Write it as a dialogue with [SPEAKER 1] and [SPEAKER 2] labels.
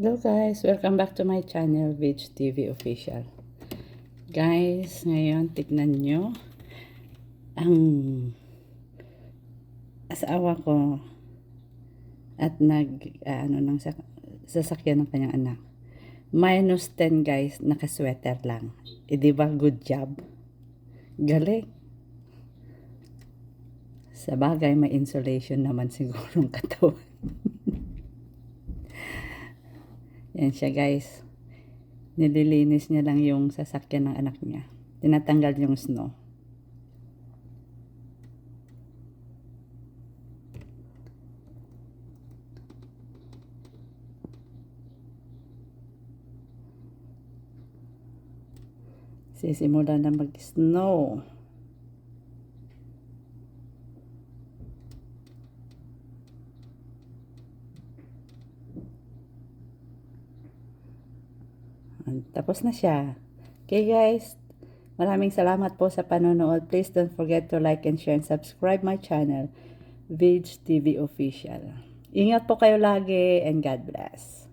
[SPEAKER 1] Hello guys, welcome back to my channel, Veg TV Official. Guys, ngayon tignan nyo ang asawa ko at nag ah, ano ng sak- sasakyan ng kanyang anak. Minus 10 guys, nakasweater lang. E di ba good job? Galing. Sa bagay, may insulation naman siguro ang katawan. Yan siya guys. Nililinis niya lang yung sasakyan ng anak niya. Tinatanggal yung snow. Sisimula na mag-snow. Tapos na siya. Okay guys, maraming salamat po sa panonood. Please don't forget to like and share and subscribe my channel, Veg TV Official. Ingat po kayo lagi and God bless.